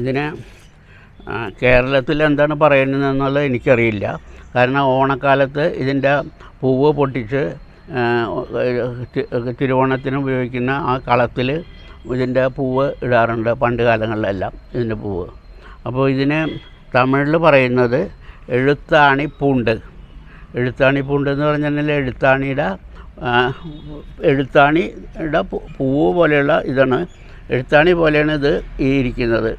ഇതിന് കേരളത്തിൽ എന്താണ് പറയുന്നതെന്നുള്ളത് എനിക്കറിയില്ല. കാരണം ഓണക്കാലത്ത് ഇതിന്റെ പൂവ് പൊട്ടിച്ച് തിരുവോണത്തിന് ഉപയോഗിക്കുന്ന ആ കളത്തിൽ ഇതിന്റെ പൂവ് ഇടാറുണ്ട് പണ്ട് കാലങ്ങളിലെല്ലാം ഇതിന്റെ പൂവ്. അപ്പോൾ ഇതിന് തമിഴിൽ പറയുന്നത് എഴുത്താണി പൂണ്ട്. എഴുത്താണി പൂണ്ട് എന്ന് പറഞ്ഞാൽ എഴുത്താണിയുടെ എഴുത്താണിയുടെ പൂവ് പോലെയുള്ള ഇതാണ്. എഴുത്താണി പോലെയാണ് ഇത് ഈ ഇരിക്കുന്നത്.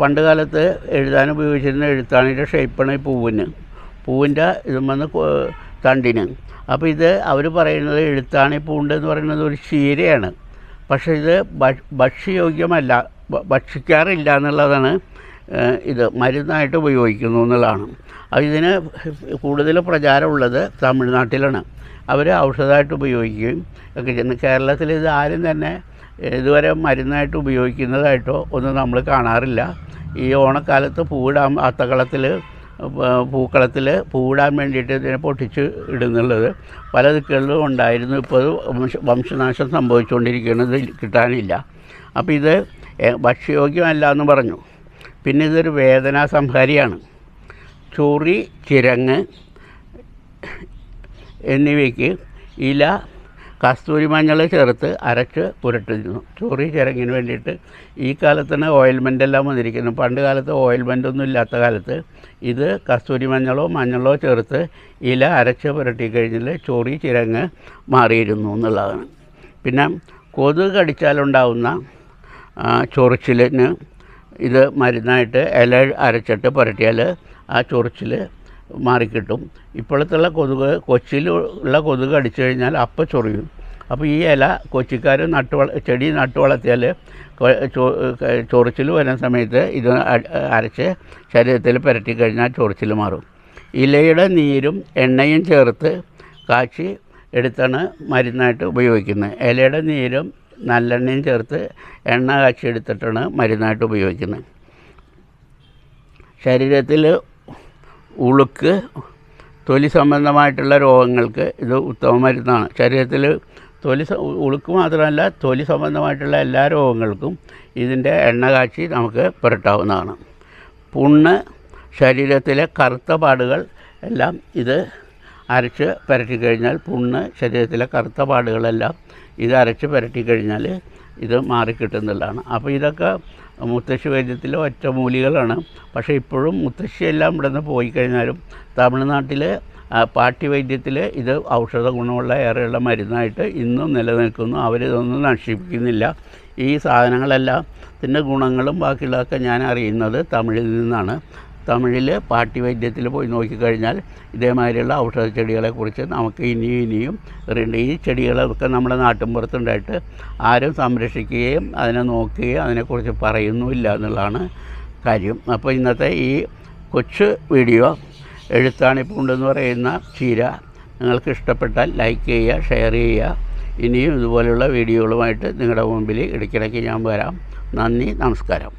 പണ്ട് കാലത്ത് എഴുതാൻ ഉപയോഗിച്ചിരുന്ന എഴുത്താണിയുടെ ഷേപ്പാണ് ഈ പൂവിന്. പൂവിന്റെ ഇതും വന്ന് തണ്ടിന്. അപ്പോൾ ഇത് അവർ പറയുന്നത് എഴുത്താണി പൂണ്ട് എന്ന് പറയുന്നത് ഒരു ചീരയാണ് പക്ഷേ ഇത് ഭക്ഷ്യയോഗ്യമല്ല ഭക്ഷിക്കാറില്ല എന്നുള്ളതാണ് ഇത് മരുന്നായിട്ട് ഉപയോഗിക്കുന്നു എന്നുള്ളതാണ്. അപ്പോൾ ഇതിന് കൂടുതൽ പ്രചാരമുള്ളത് തമിഴ്നാട്ടിലാണ്. അവർ ഔഷധമായിട്ട് ഉപയോഗിക്കുകയും ഒക്കെ ചെയ്യുന്നു. കേരളത്തിൽ ഇത് ആരും തന്നെ ഇതുവരെ മരുന്നായിട്ട് ഉപയോഗിക്കുന്നതായിട്ടോ ഒന്നും നമ്മൾ കാണാറില്ല. ഈ ഓണക്കാലത്ത് പൂവിടാൻ അത്തക്കളത്തിൽ പൂക്കളത്തിൽ പൂവിടാൻ വേണ്ടിയിട്ട് ഇതിനെ പൊട്ടിച്ച് ഇടുന്നുള്ളത്. പല ദിക്കുകളിലും ഉണ്ടായിരുന്നു. ഇപ്പോൾ വംശനാശം സംഭവിച്ചുകൊണ്ടിരിക്കുന്നത് കിട്ടാനില്ല. അപ്പോൾ ഇത് ഭക്ഷ്യയോഗ്യമല്ല എന്ന് പറഞ്ഞു. പിന്നെ ഇതൊരു വേദനാ സംഹാരിയാണ്. ചൊറി ചിരങ്ങ് എന്നിവയ്ക്ക് ഇല കസ്തൂരി മഞ്ഞൾ ചേർത്ത് അരച്ച് പുരട്ടുന്നു ചോറി ചിരങ്ങിന് വേണ്ടിയിട്ട് ഈ കാലത്താണ് ഓയിൽമെന്റ് എല്ലാം വന്നിരിക്കുന്നു. പണ്ട് കാലത്ത് ഓയിൽമെന്റ് ഒന്നും ഇല്ലാത്ത കാലത്ത് ഇത് കസ്തൂരി മഞ്ഞളോ മഞ്ഞളോ ചേർത്ത് ഇല അരച്ച് പുരട്ടി കഴിഞ്ഞാൽ ചൊറി ചിരങ്ങ് മാറിയിരുന്നു എന്നുള്ളതാണ്. പിന്നെ കൊതുക് കടിച്ചാലുണ്ടാവുന്ന ചൊറിച്ചിലിന് ഇത് മരുന്നായിട്ട് ഇല അരച്ചിട്ട് പുരട്ടിയാൽ ആ ചൊറിച്ചിൽ മാറിക്കിട്ടും. ഇപ്പോഴത്തുള്ള കൊതുക് കൊച്ചിയിൽ ഉള്ള കൊതുക് അടിച്ചു കഴിഞ്ഞാൽ അപ്പം ചൊറിയും. അപ്പോൾ ഈ ഇല കൊച്ചിക്കാർ നട്ട് ചെടി നട്ടു വളർത്തിയാൽ ചൊറിച്ചിൽ വരുന്ന സമയത്ത് ഇത് അരച്ച് ശരീരത്തിൽ പുരട്ടി കഴിഞ്ഞാൽ ചൊറിച്ചിൽ മാറും. ഇലയുടെ നീരും എണ്ണയും ചേർത്ത് കാച്ചി എടുത്താണ് മരുന്നായിട്ട് ഉപയോഗിക്കുന്നത്. ഇലയുടെ നീരും നല്ലെണ്ണയും ചേർത്ത് എണ്ണ കാച്ചി എടുത്തിട്ടാണ് മരുന്നായിട്ട് ഉപയോഗിക്കുന്നത്. ശരീരത്തിൽ ഉളുക്ക് തൊലി സംബന്ധമായിട്ടുള്ള രോഗങ്ങൾക്ക് ഇത് ഉത്തമ മരുന്നാണ്. ശരീരത്തിൽ തൊലി ഉളുക്ക് മാത്രമല്ല തൊലി സംബന്ധമായിട്ടുള്ള എല്ലാ രോഗങ്ങൾക്കും ഇതിന്റെ എണ്ണ കാച്ചി നമുക്ക് പുരട്ടാവുന്നതാണ്. പുണ്ണ് ശരീരത്തിലെ കറുത്ത പാടുകൾ എല്ലാം ഇത് അരച്ച് പുരട്ടി കഴിഞ്ഞാൽ പുണ്ണ് ശരീരത്തിലെ കറുത്ത പാടുകളെല്ലാം ഇത് അരച്ച് പുരട്ടി കഴിഞ്ഞാൽ ഇത് മാറിക്കിട്ടുന്നതാണ്. അപ്പോൾ ഇതൊക്കെ മുത്തശ്ശി വൈദ്യത്തിലെ ഒറ്റമൂലികളാണ് പക്ഷേ ഇപ്പോഴും മുത്തശ്ശിയെല്ലാം ഇവിടെ നിന്ന് പോയി കഴിഞ്ഞാലും തമിഴ്നാട്ടിൽ പാട്ടിവൈദ്യത്തിൽ ഇത് ഔഷധ ഗുണമുള്ള ഏറെയുള്ള മരുന്നായിട്ട് ഇന്നും നിലനിൽക്കുന്നു. അവരിതൊന്നും നശിപ്പിക്കുന്നില്ല. ഈ സാധനങ്ങളെല്ലാം ഇതിന്റെ ഗുണങ്ങളും ബാക്കിയുള്ളതൊക്കെ ഞാൻ അറിയുന്നത് തമിഴിൽ നിന്നാണ്. തമിഴിൽ പാട്ടിവൈദ്യത്തിൽ പോയി നോക്കിക്കഴിഞ്ഞാൽ ഇതേമാതിരിയുള്ള ഔഷധ ചെടികളെക്കുറിച്ച് നമുക്ക് ഇനിയും ഇനിയും ഈ ചെടികളൊക്കെ നമ്മുടെ നാട്ടിൻപുറത്തുണ്ടായിട്ട് ആരും സംരക്ഷിക്കുകയും അതിനെ നോക്കുകയും അതിനെക്കുറിച്ച് പറയുന്നുമില്ല എന്നുള്ളതാണ് കാര്യം. അപ്പോൾ ഇന്നത്തെ ഈ കൊച്ചു വീഡിയോ എഴുത്താണിപ്പുണ്ടെന്ന് പറയുന്ന ചീര നിങ്ങൾക്ക് ഇഷ്ടപ്പെട്ടാൽ ലൈക്ക് ചെയ്യുക ഷെയർ ചെയ്യുക. ഇനിയും ഇതുപോലെയുള്ള വീഡിയോകളുമായിട്ട് നിങ്ങളുടെ മുമ്പിൽ ഇടയ്ക്കിടയ്ക്ക് ഞാൻ വരാം. നന്ദി നമസ്കാരം.